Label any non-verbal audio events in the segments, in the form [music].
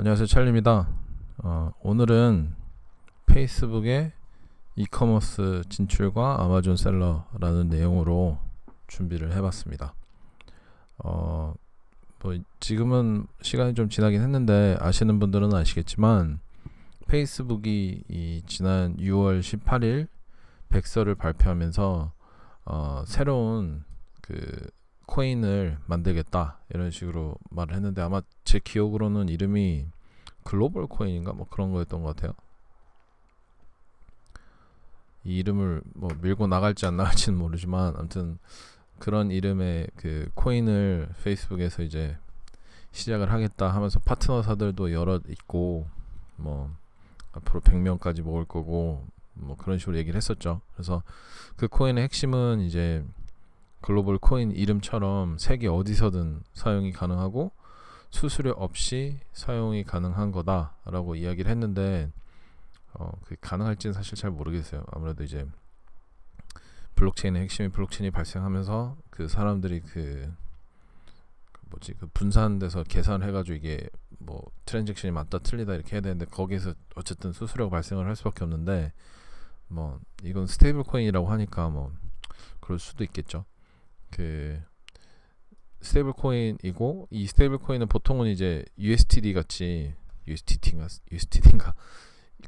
안녕하세요 찰리입니다. 어, 오늘은 페이스북의 이커머스 진출과 아마존 셀러라는 내용으로 준비를 해봤습니다. 어, 뭐 지금은 시간이 좀 지나긴 했는데 아시는 분들은 아시겠지만 페이스북이 이 지난 6월 18일 백서를 발표하면서 어, 새로운 그 코인을 만들겠다 이런 식으로 말을 했는데 아마 제 기억으로는 이름이 글로벌 코인인가 뭐 그런 거였던 것 같아요. 이 이름을 뭐 밀고 나갈지 안 나갈지는 모르지만 아무튼 그런 이름의 그 코인을 페이스북에서 이제 시작을 하겠다 하면서 파트너사들도 여러 있고 뭐 앞으로 100명까지 모을 거고 뭐 그런 식으로 얘기를 했었죠. 그래서 그 코인의 핵심은 이제 글로벌 코인 이름처럼 세계 어디서든 사용이 가능하고 수수료 없이 사용이 가능한 거다라고 이야기를 했는데 어, 그 가능할지는 사실 잘 모르겠어요. 아무래도 이제 블록체인의 핵심이 블록체인이 발생하면서 그 사람들이 그, 그 뭐지 그 분산돼서 계산을 해가지고 이게 뭐 트랜잭션이 맞다 틀리다 이렇게 해야 되는데 거기에서 어쨌든 수수료가 발생을 할 수밖에 없는데 뭐 이건 스테이블 코인이라고 하니까 뭐 그럴 수도 있겠죠. 그 스테이블 코인이고 이 스테이블 코인은 보통은 이제 USDT 같이 USDT인가 USDT인가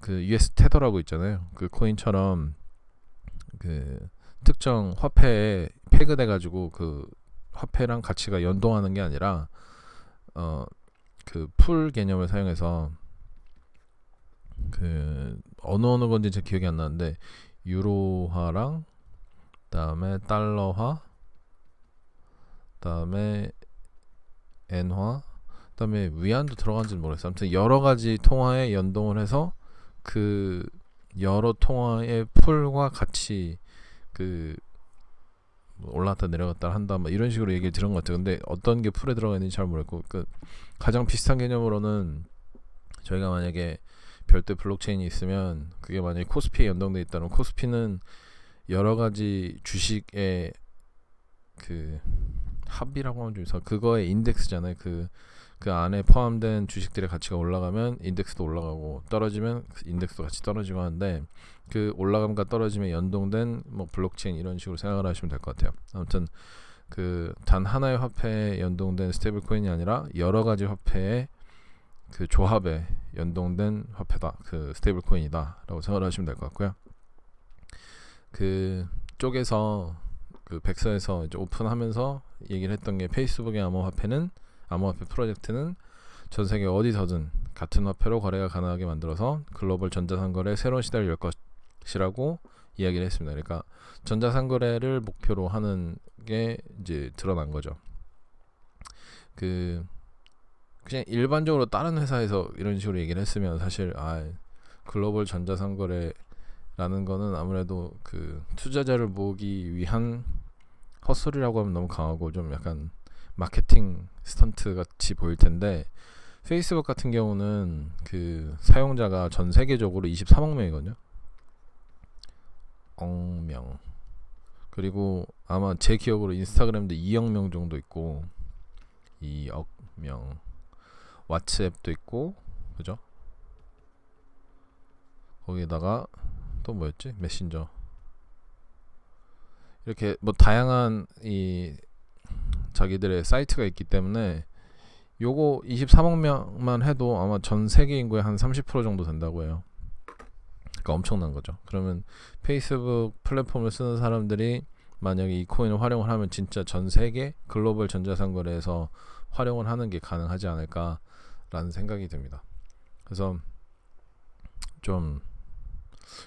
그 US 테더라고 있잖아요. 그 코인처럼 그 특정 화폐에 패그돼 가지고 그 화폐랑 가치가 연동하는 게 아니라 어 그 풀 개념을 사용해서 그 어느 어느 건지 제 기억이 안 나는데 유로화랑 그다음에 달러화 그다음에 엔화 그다음에 위안도 들어간지는 모르겠어요. 아무튼 여러 가지 통화에 연동을 해서 그 여러 통화의 풀과 같이 그 올라갔다 내려갔다 한다 뭐 이런 식으로 얘기를 들은 것 같아요. 근데 어떤 게 풀에 들어가 있는지 잘 모르겠고 그 가장 비슷한 개념으로는 저희가 만약에 별도 블록체인이 있으면 그게 만약에 코스피에 연동돼 있다면 코스피는 여러 가지 주식의 그 합이라고 하면 좀 이상 그거의 인덱스잖아요. 그, 그 안에 포함된 주식들의 가치가 올라가면 인덱스도 올라가고 떨어지면 그 인덱스도 같이 떨어지고 하는데 그 올라감과 떨어짐에 연동된 뭐 블록체인 이런 식으로 생각을 하시면 될 것 같아요. 아무튼 그 단 하나의 화폐에 연동된 스테이블 코인이 아니라 여러 가지 화폐의 그 조합에 연동된 화폐다. 그 스테이블 코인이다라고 생각을 하시면 될 것 같고요. 그 쪽에서 그 백서에서 이제 오픈하면서 얘기를 했던 게 페이스북의 암호화폐는 암호화폐 프로젝트는 전 세계 어디서든 같은 화폐로 거래가 가능하게 만들어서 글로벌 전자상거래 새로운 시대를 열 것이라고 이야기를 했습니다. 그러니까 전자상거래를 목표로 하는 게 이제 드러난 거죠. 그 그냥 일반적으로 다른 회사에서 이런 식으로 얘기를 했으면 사실 아 글로벌 전자상거래라는 거는 아무래도 그 투자자를 모으기 위한 헛소리라고 하면 너무 강하고 좀 약간 마케팅 스턴트 같이 보일 텐데 페이스북 같은 경우는 그 사용자가 전 세계적으로 23억 명이거든요. 억명. 그리고 아마 제 기억으로 인스타그램도 2억 명 정도 있고 2억 명. 왓츠앱도 있고 그죠? 거기에다가 또 뭐였지? 메신저. 이렇게 뭐 다양한 이 자기들의 사이트가 있기 때문에 요거 23억 명만 해도 아마 전 세계 인구의 한 30% 정도 된다고 해요. 그러니까 엄청난 거죠. 그러면 페이스북 플랫폼을 쓰는 사람들이 만약에 이 코인을 활용을 하면 진짜 전 세계 글로벌 전자상 거래에서 활용을 하는 게 가능하지 않을까라는 생각이 듭니다. 그래서 좀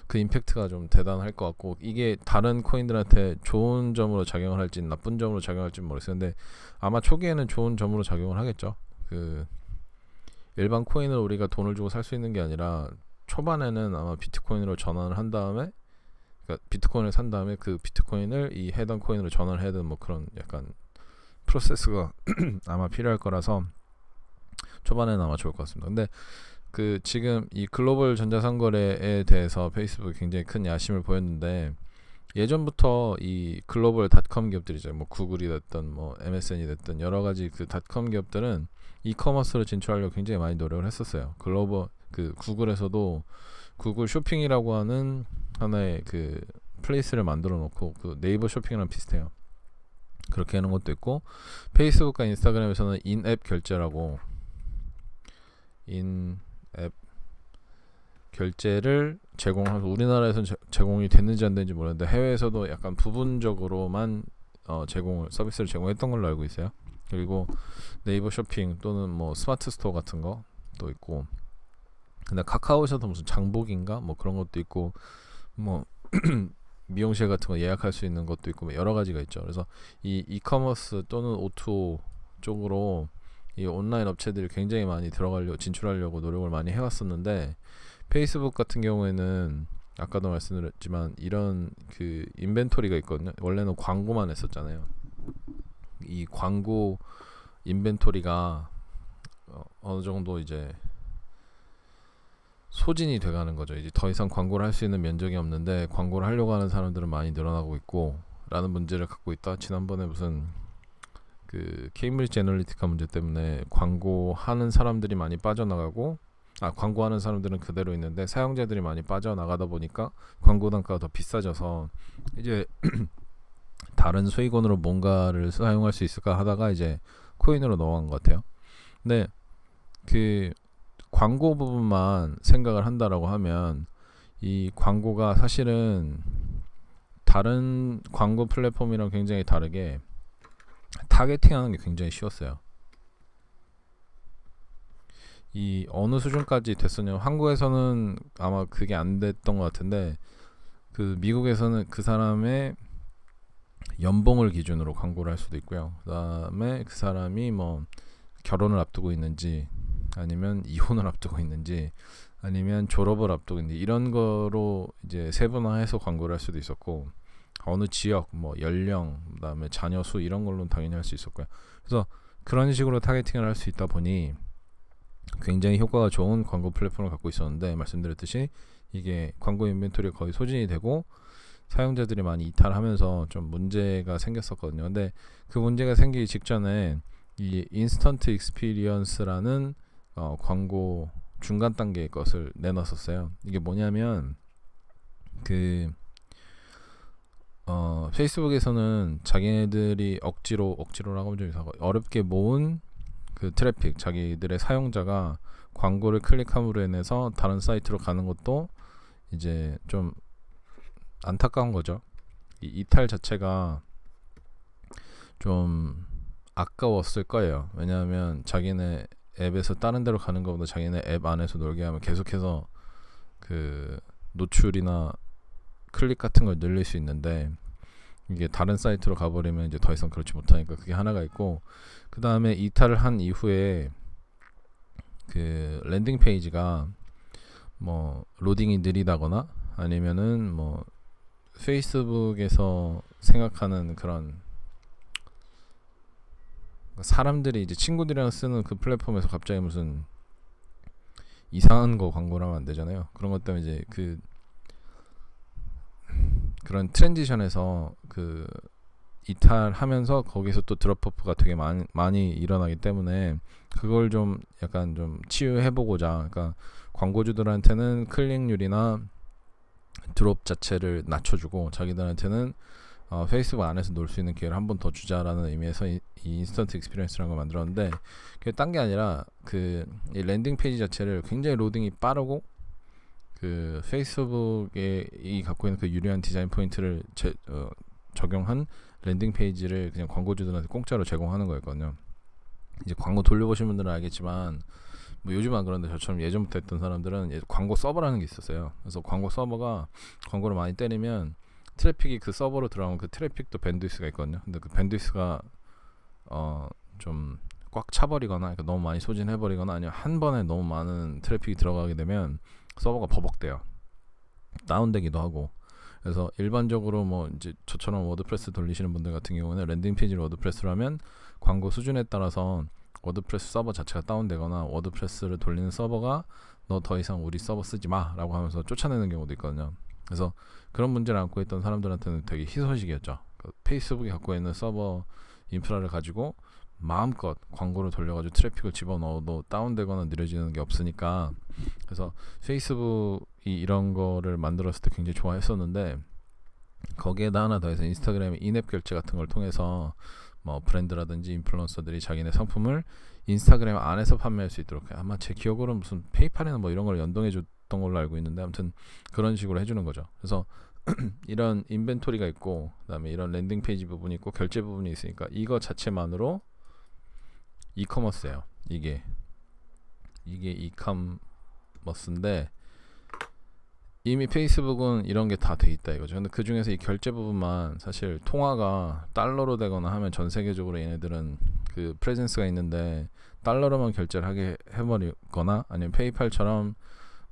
그 임팩트가 좀 대단할 것 같고 이게 다른 코인들한테 좋은 점으로 작용을 할지 나쁜 점으로 작용할지 모르겠어요. 근데 아마 초기에는 좋은 점으로 작용을 하겠죠. 그 일반 코인을 우리가 돈을 주고 살 수 있는 게 아니라 초반에는 아마 비트코인으로 전환을 한 다음에 그러니까 비트코인을 산 다음에 그 비트코인을 이 해당 코인으로 전환을 해야 되는 뭐 그런 약간 프로세스가 [clears throat] 아마 필요할 거라서 초반에는 아마 좋을 것 같습니다. 근데 그 지금 이 글로벌 전자상거래에 대해서 페이스북이 굉장히 큰 야심을 보였는데 예전부터 이 글로벌 닷컴 기업들이죠. 뭐 구글이 됐든 뭐 MSN이 됐든 여러 가지 그 닷컴 기업들은 이커머스로 진출하려고 굉장히 많이 노력을 했었어요. 글로벌 그 구글에서도 구글 쇼핑이라고 하는 하나의 그 플레이스를 만들어 놓고 그 네이버 쇼핑이랑 비슷해요. 그렇게 하는 것도 있고 페이스북과 인스타그램에서는 인앱 결제라고 인 앱 결제를 제공하면서 우리나라에서는 제, 제공이 됐는지 안 됐는지 모르는데 해외에서도 약간 부분적으로만 어, 제공을 서비스를 제공했던 걸로 알고 있어요. 그리고 네이버 쇼핑 또는 뭐 스마트 스토어 같은 거도 있고 근데 카카오에서도 무슨 장복인가 뭐 그런 것도 있고 뭐 [clears throat] 미용실 같은 거 예약할 수 있는 것도 있고 뭐 여러 가지가 있죠. 그래서 이 이커머스 또는 O2O 쪽으로 이 온라인 업체들이 굉장히 많이 들어가려고 진출하려고 노력을 많이 해왔었는데 페이스북 같은 경우에는 아까도 말씀드렸지만 이런 그 인벤토리가 있거든요. 원래는 광고만 했었잖아요. 이 광고 인벤토리가 어, 어느 정도 이제 소진이 돼가는 거죠. 이제 더 이상 광고를 할 수 있는 면적이 없는데 광고를 하려고 하는 사람들은 많이 늘어나고 있고 라는 문제를 갖고 있다. 지난번에 무슨 그 케임브리지 애널리티카 문제 때문에 광고하는 사람들이 많이 빠져나가고 아 광고하는 사람들은 그대로 있는데 사용자들이 많이 빠져나가다 보니까 광고 단가가 더 비싸져서 이제 [clears throat] 다른 수익원으로 뭔가를 사용할 수 있을까 하다가 이제 코인으로 넘어간 것 같아요. 근데 그 광고 부분만 생각을 한다라고 하면 이 광고가 사실은 다른 광고 플랫폼이랑 굉장히 다르게 타겟팅하는 게 굉장히 쉬웠어요. 이 어느 수준까지 됐었냐면 한국에서는 아마 그게 안 됐던 것 같은데 그 미국에서는 그 사람의 연봉을 기준으로 광고를 할 수도 있고요. 그다음에 그 사람이 뭐 결혼을 앞두고 있는지 아니면 이혼을 앞두고 있는지 아니면 졸업을 앞두고 있는지 이런 거로 이제 세분화해서 광고를 할 수도 있었고 어느 지역 뭐 연령 그다음에 자녀 수 이런 걸로는 당연히 할 수 있었고요. 그래서 그런 식으로 타겟팅을 할 수 있다 보니 굉장히 효과가 좋은 광고 플랫폼을 갖고 있었는데 말씀드렸듯이 이게 광고 인벤토리가 거의 소진이 되고 사용자들이 많이 이탈하면서 좀 문제가 생겼었거든요. 근데 그 문제가 생기기 직전에 이 인스턴트 익스피리언스라는 어, 광고 중간 단계의 것을 내놨었어요. 이게 뭐냐면 그 어, 페이스북에서는 자기네들이 억지로 억지로라고 하면 좀 이상하고 어렵게 모은 그 트래픽 자기들의 사용자가 광고를 클릭함으로 인해서 다른 사이트로 가는 것도 이제 좀 안타까운 거죠. 이 이탈 자체가 좀 아까웠을 거예요. 왜냐하면 자기네 앱에서 다른 데로 가는 것보다 자기네 앱 안에서 놀게 하면 계속해서 그 노출이나 클릭 같은 걸 늘릴 수 있는데 이게 다른 사이트로 가버리면 이제 더 이상 그렇지 못하니까 그게 하나가 있고 그 다음에 이탈을 한 이후에 그 랜딩 페이지가 뭐 로딩이 느리다거나 아니면은 뭐 페이스북에서 생각하는 그런 사람들이 이제 친구들이랑 쓰는 그 플랫폼에서 갑자기 무슨 이상한 거 광고를 하면 안 되잖아요. 그런 것 때문에 이제 그 그런 트랜지션에서 그 이탈하면서 거기서 또 드롭오프가 되게 많이 많이 일어나기 때문에 그걸 좀 약간 좀 치유해 보고자. 그러니까 광고주들한테는 클릭률이나 드롭 자체를 낮춰주고 자기들한테는 어, 페이스북 안에서 놀 수 있는 기회를 한 번 더 주자라는 의미에서 이, 이 인스턴트 익스피리언스라는 걸 만들었는데 그게 딴 게 아니라 그이 랜딩 페이지 자체를 굉장히 로딩이 빠르고 그 페이스북에 이 갖고 있는 그 유리한 디자인 포인트를 제, 어, 적용한 랜딩 페이지를 그냥 광고주들한테 공짜로 제공하는 거였거든요. 이제 광고 돌려보신 분들은 알겠지만 뭐 요즘은 안 그런데 저처럼 예전부터 했던 사람들은 광고 서버라는 게 있었어요. 그래서 광고 서버가 광고를 많이 때리면 트래픽이 그 서버로 들어가면 그 트래픽도 밴드위스가 있거든요. 근데 그 밴드위스가 어 좀 꽉 차버리거나 그러니까 너무 많이 소진해버리거나 아니면 한 번에 너무 많은 트래픽이 들어가게 되면 서버가 버벅대요. 다운되기도 하고. 그래서 일반적으로 뭐 이제 저처럼 워드프레스 돌리시는 분들 같은 경우는 랜딩 페이지를 워드프레스로 하면 광고 수준에 따라서 워드프레스 서버 자체가 다운되거나 워드프레스를 돌리는 서버가 너 더 이상 우리 서버 쓰지 마라고 하면서 쫓아내는 경우도 있거든요. 그래서 그런 문제를 안고 있던 사람들한테는 되게 희소식이었죠. 그 페이스북이 갖고 있는 서버 인프라를 가지고 마음껏 광고를 돌려가지고 트래픽을 집어넣어도 다운되거나 느려지는 게 없으니까 그래서 페이스북이 이런 거를 만들었을 때 굉장히 좋아했었는데 거기에다 하나 더해서 인스타그램 인앱 결제 같은 걸 통해서 뭐 브랜드라든지 인플루언서들이 자기네 상품을 인스타그램 안에서 판매할 수 있도록 아마 제 기억으로는 무슨 페이팔이나 뭐 이런 걸 연동해 줬던 걸로 알고 있는데 아무튼 그런 식으로 해주는 거죠. 그래서 [clears throat] 이런 인벤토리가 있고 그다음에 이런 랜딩 페이지 부분이 있고 결제 부분이 있으니까 이거 자체만으로 이커머스예요. 이게 이게 이커머스인데 이미 페이스북은 이런 게 다 돼 있다 이거죠. 근데 그 중에서 이 결제 부분만 사실 통화가 달러로 되거나 하면 전 세계적으로 얘네들은 그 프레젠스가 있는데 달러로만 결제를 하게 해버리거나 아니면 페이팔처럼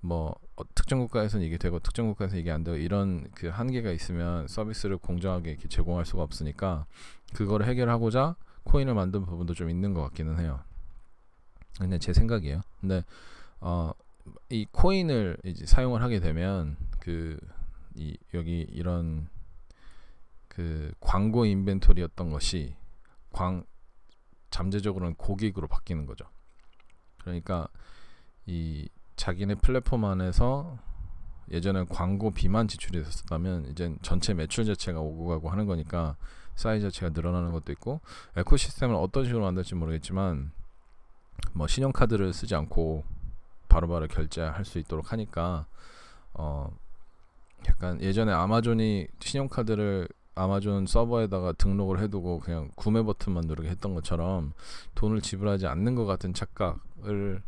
뭐 어, 특정 국가에서는 이게 되고 특정 국가에서 이게 안 되고 이런 그 한계가 있으면 서비스를 공정하게 이렇게 제공할 수가 없으니까 그거를 해결하고자 코인을 만든 부분도 좀 있는 것 같기는 해요. 근데 제 생각이에요. 근데 어, 이 코인을 이제 사용을 하게 되면 그 이 여기 이런 그 광고 인벤토리였던 것이 광 잠재적으로는 고객으로 바뀌는 거죠. 그러니까 이 자기네 플랫폼 안에서 예전에 광고 비만 지출이 됐었다면 이제 전체 매출 자체가 오고 가고 하는 거니까 사이즈 자체가 늘어나는 것도 있고 에코시스템을 어떤 식으로 만들지 모르겠지만 뭐 신용카드를 쓰지 않고 바로 바로 결제할 수 있도록 하니까 어 약간 예전에 아마존이 신용카드를 아마존 서버에다가 등록을 해두고 그냥 구매 버튼만 누르게 했던 것처럼 돈을 지불하지 않는 것 같은 착각을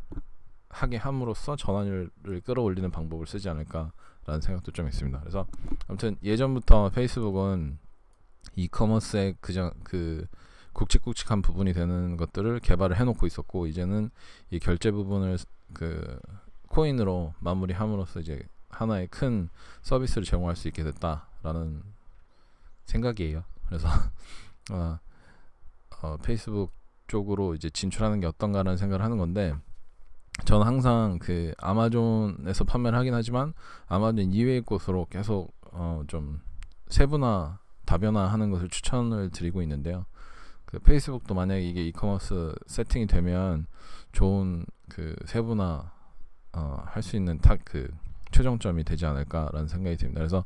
하게 함으로써 전환율을 끌어올리는 방법을 쓰지 않을까라는 생각도 좀 있습니다. 그래서 아무튼 예전부터 페이스북은 이커머스의 그냥 그 굵직굵직한 부분이 되는 것들을 개발을 해놓고 있었고 이제는 이 결제 부분을 그 코인으로 마무리함으로써 이제 하나의 큰 서비스를 제공할 수 있게 됐다라는 생각이에요. 그래서 [laughs] 어, 어, 페이스북 쪽으로 이제 진출하는 게 어떤가라는 생각을 하는 건데 저는 항상 그 아마존에서 판매를 하긴 하지만 아마존 이외의 곳으로 계속 어, 좀 세분화 다변화하는 것을 추천을 드리고 있는데요. 그 페이스북도 만약에 이게 이커머스 세팅이 되면 좋은 그 세분화 어, 할 수 있는 탁 그 최종점이 되지 않을까라는 생각이 듭니다. 그래서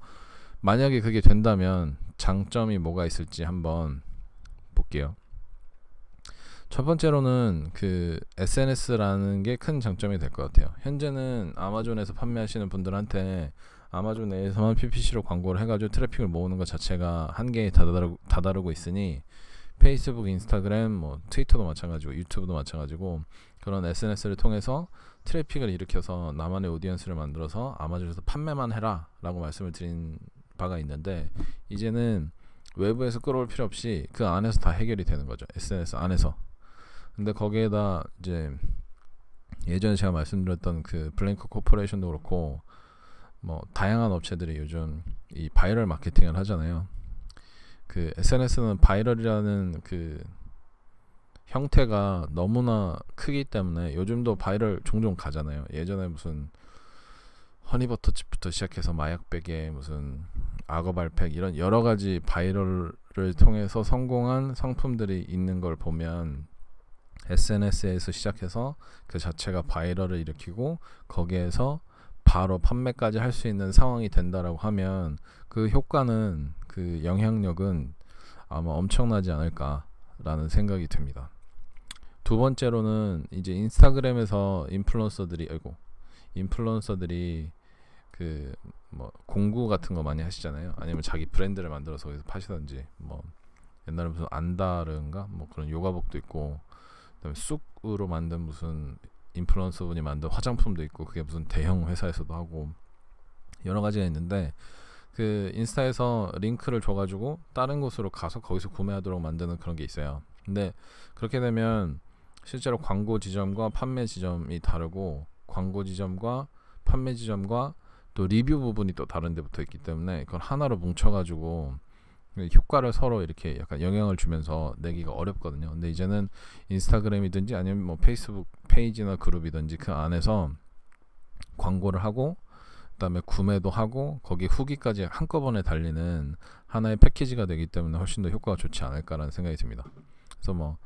만약에 그게 된다면 장점이 뭐가 있을지 한번 볼게요. 첫 번째로는 그 SNS라는 게 큰 장점이 될 것 같아요. 현재는 아마존에서 판매하시는 분들한테 아마존 내에서만 PPC로 광고를 해가지고 트래픽을 모으는 것 자체가 한계에 다다르고, 다다르고 있으니 페이스북, 인스타그램, 뭐 트위터도 마찬가지고 유튜브도 마찬가지고 그런 SNS를 통해서 트래픽을 일으켜서 나만의 오디언스를 만들어서 아마존에서 판매만 해라라고 말씀을 드린 바가 있는데 이제는 외부에서 끌어올 필요 없이 그 안에서 다 해결이 되는 거죠. SNS 안에서. 근데 거기에다 이제 예전에 제가 말씀드렸던 그 블랭크 코퍼레이션도 그렇고 뭐 다양한 업체들이 요즘 이 바이럴 마케팅을 하잖아요. 그 SNS는 바이럴이라는 그 형태가 너무나 크기 때문에 요즘도 바이럴 종종 가잖아요. 예전에 무슨 허니버터칩부터 시작해서 마약베개 무슨 악어발팩 이런 여러 가지 바이럴을 통해서 성공한 상품들이 있는 걸 보면 SNS에서 시작해서 그 자체가 바이럴을 일으키고 거기에서 바로 판매까지 할 수 있는 상황이 된다라고 하면 그 효과는 그 영향력은 아마 엄청나지 않을까라는 생각이 듭니다. 두 번째로는 이제 인스타그램에서 인플루언서들이 아이고 인플루언서들이 그 뭐 공구 같은 거 많이 하시잖아요. 아니면 자기 브랜드를 만들어서 거기서 파시던지 뭐 옛날에 무슨 안다르인가 뭐 그런 요가복도 있고 그다음에 쑥으로 만든 무슨 인플루언서 분이 만든 화장품도 있고 그게 무슨 대형 회사에서도 하고 여러 가지가 있는데 그 인스타에서 링크를 줘가지고 다른 곳으로 가서 거기서 구매하도록 만드는 그런 게 있어요. 근데 그렇게 되면 실제로 광고 지점과 판매 지점이 다르고 광고 지점과 판매 지점과 또 리뷰 부분이 또 다른 데 붙어 있기 때문에 그걸 하나로 뭉쳐가지고 효과를 서로 이렇게 약간 영향을 주면서 내기가 어렵거든요. 근데 이제는 인스타그램이든지 아니면 뭐 페이스북 페이지나 그룹이든지 그 안에서 광고를 하고 그다음에 구매도 하고 거기 후기까지 한꺼번에 달리는 하나의 패키지가 되기 때문에 훨씬 더 효과가 좋지 않을까라는 생각이 듭니다. 그래서 뭐,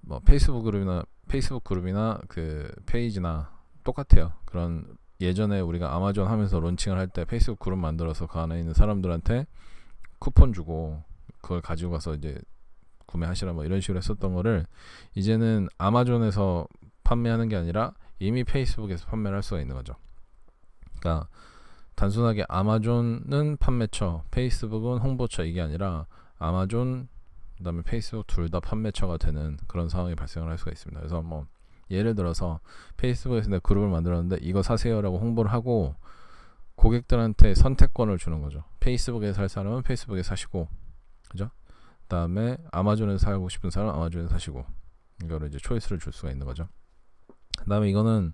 뭐 페이스북 그룹이나 페이스북 그룹이나 그 페이지나 똑같아요. 그런 예전에 우리가 아마존 하면서 론칭을 할 때 페이스북 그룹 만들어서 그 안에 있는 사람들한테 쿠폰 주고 그걸 가지고 가서 이제 구매하시라 뭐 이런 식으로 했었던 거를 이제는 아마존에서 판매하는 게 아니라 이미 페이스북에서 판매를 할 수가 있는 거죠. 그러니까 단순하게 아마존은 판매처, 페이스북은 홍보처 이게 아니라 아마존 그다음에 페이스북 둘 다 판매처가 되는 그런 상황이 발생을 할 수가 있습니다. 그래서 뭐 예를 들어서 페이스북에서 내가 그룹을 만들었는데 이거 사세요라고 홍보를 하고 고객들한테 선택권을 주는 거죠. 페이스북에 살 사람은 페이스북에 사시고, 그죠? 그다음에 아마존에서 사고 싶은 사람은 아마존에서 사시고, 이거를 이제 초이스를 줄 수가 있는 거죠. 그다음에 이거는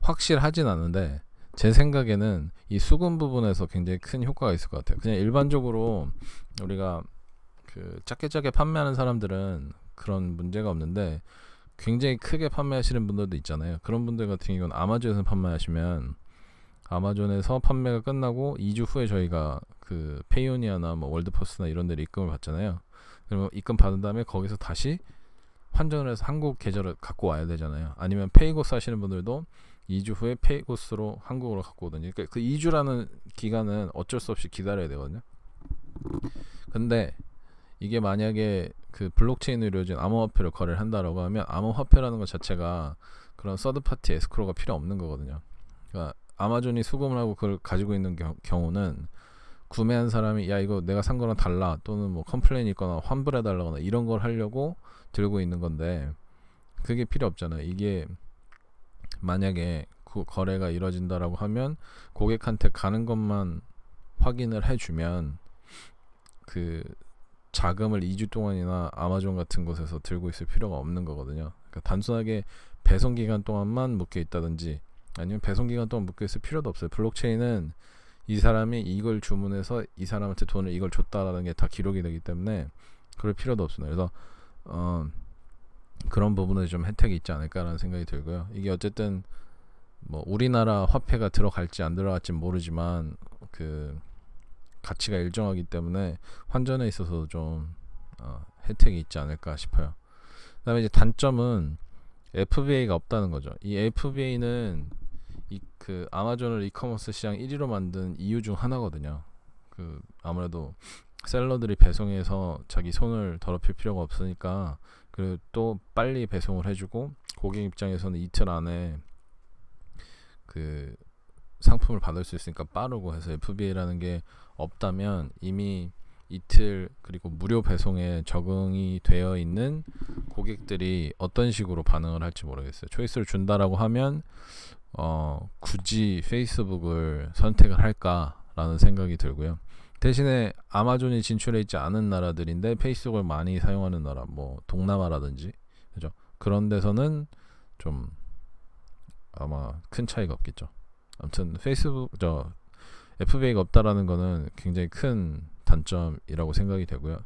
확실하진 않은데 제 생각에는 이 수금 부분에서 굉장히 큰 효과가 있을 것 같아요. 그냥 일반적으로 우리가 그 작게 작게 판매하는 사람들은 그런 문제가 없는데 굉장히 크게 판매하시는 분들도 있잖아요. 그런 분들 같은 경우는 아마존에서 판매하시면 아마존에서 판매가 끝나고 2주 후에 저희가 그 페이오니아나 뭐 월드포스나 이런 데를 입금을 받잖아요. 그러면 입금 받은 다음에 거기서 다시 환전을 해서 한국 계좌를 갖고 와야 되잖아요. 아니면 페이고스 하시는 분들도 2주 후에 페이고스로 한국으로 갖고 오든지. 그러니까 그 2주라는 기간은 어쩔 수 없이 기다려야 되거든요. 근데 이게 만약에 그 블록체인으로 이루어진 암호화폐를 거래를 한다라고 하면 암호화폐라는 것 자체가 그런 서드 파티 에스크로가 필요 없는 거거든요. 그러니까 아마존이 수금을 하고 그걸 가지고 있는 겨, 경우는 구매한 사람이 야 이거 내가 산 거랑 달라 또는 뭐 컴플레인이 있거나 환불해 달라거나 이런 걸 하려고 들고 있는 건데 그게 필요 없잖아요. 이게 만약에 그 거래가 이루어진다라고 하면 고객한테 가는 것만 확인을 해주면 그 자금을 2주 동안이나 아마존 같은 곳에서 들고 있을 필요가 없는 거거든요. 그러니까 단순하게 배송 기간 동안만 묶여 있다든지 아니면 배송 기간 동안 묶여 있을 필요도 없어요. 블록체인은 이 사람이 이걸 주문해서 이 사람한테 돈을 이걸 줬다라는 게 다 기록이 되기 때문에 그럴 필요도 없습니다. 그래서 어 그런 부분에 좀 혜택이 있지 않을까라는 생각이 들고요. 이게 어쨌든 뭐 우리나라 화폐가 들어갈지 안 들어갈지 모르지만 그 가치가 일정하기 때문에 환전에 있어서 좀 어, 혜택이 있지 않을까 싶어요. 그다음에 이제 단점은 FBA가 없다는 거죠. 이 FBA는 이 그 아마존을 이커머스 시장 1위로 만든 이유 중 하나거든요. 그 아무래도 셀러들이 배송해서 자기 손을 더럽힐 필요가 없으니까 그리고 또 빨리 배송을 해주고 고객 입장에서는 이틀 안에 그 상품을 받을 수 있으니까 빠르고 해서 FBA라는 게 없다면 이미 이틀 그리고 무료 배송에 적응이 되어 있는 고객들이 어떤 식으로 반응을 할지 모르겠어요. 초이스를 준다라고 하면 어, 굳이 페이스북을 선택을 할까라는 생각이 들고요. 대신에 아마존이 진출해 있지 않은 나라들인데 페이스북을 많이 사용하는 나라, 뭐 동남아라든지 그죠? 그런 데서는 좀 아마 큰 차이가 없겠죠. 아무튼 페이스북 저 FBA가 없다라는 거는 굉장히 큰 단점이라고 생각이 되고요.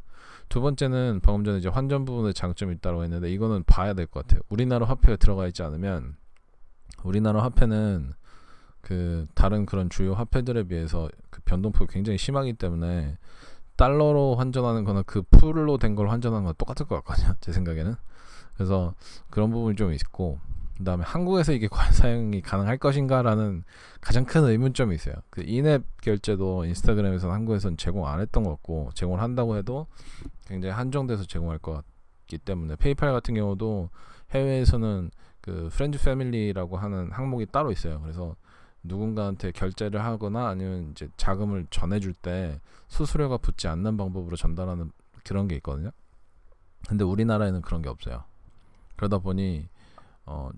두 번째는 방금 전에 이제 환전 부분에 장점이 있다고 했는데 이거는 봐야 될 것 같아요. 우리나라 화폐가 들어가 있지 않으면 우리나라 화폐는 그 다른 그런 주요 화폐들에 비해서 그 변동폭이 굉장히 심하기 때문에 달러로 환전하는 거나 그 풀로 된 걸 환전하는 건 똑같을 것 같거든요. 제 생각에는. 그래서 그런 부분이 좀 있고 그다음에 한국에서 이게 과연 [laughs] 사용이 가능할 것인가라는 가장 큰 의문점이 있어요. 그 인앱 결제도 인스타그램에서는 한국에서는 제공 안 했던 것 같고 제공을 한다고 해도 굉장히 한정돼서 제공할 것 같기 때문에 페이팔 같은 경우도 해외에서는 그 프렌즈 패밀리라고 하는 항목이 따로 있어요. 그래서 누군가한테 결제를 하거나 아니면 이제 자금을 전해줄 때 수수료가 붙지 않는 방법으로 전달하는 그런 게 있거든요. 근데 우리나라에는 그런 게 없어요. 그러다 보니 어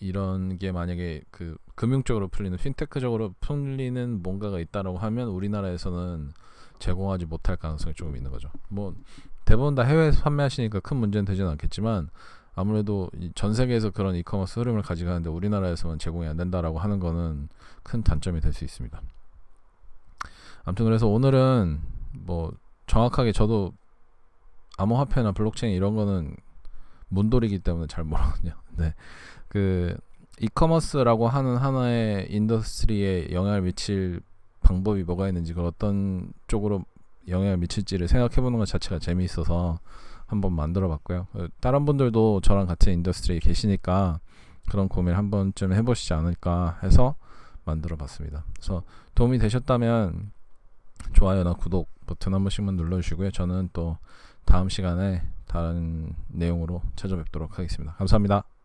이런 게 만약에 그 금융적으로 풀리는 핀테크적으로 풀리는 뭔가가 있다라고 하면 우리나라에서는 제공하지 못할 가능성이 조금 있는 거죠. 뭐 대부분 다 해외에서 판매하시니까 큰 문제는 되지는 않겠지만 아무래도 전 세계에서 그런 이커머스 흐름을 가져가는데 우리나라에서만 제공이 안 된다라고 하는 거는 큰 단점이 될 수 있습니다. 아무튼 그래서 오늘은 뭐 정확하게 저도 암호화폐나 블록체인 이런 거는 문돌이기 때문에 잘 모르거든요. 네. 그 이커머스라고 하는 하나의 인더스트리에 영향을 미칠 방법이 뭐가 있는지 그걸 어떤 쪽으로 영향을 미칠지를 생각해 보는 것 자체가 재미있어서 한번 만들어 봤고요. 어, 다른 분들도 저랑 같은 인더스트리에 계시니까 그런 고민 한 번쯤 해보시지 않을까 해서 만들어 봤습니다. 그래서 도움이 되셨다면 좋아요나 구독 버튼 한 번씩만 눌러주시고요. 저는 또 다음 시간에 다른 내용으로 찾아뵙도록 하겠습니다. 감사합니다.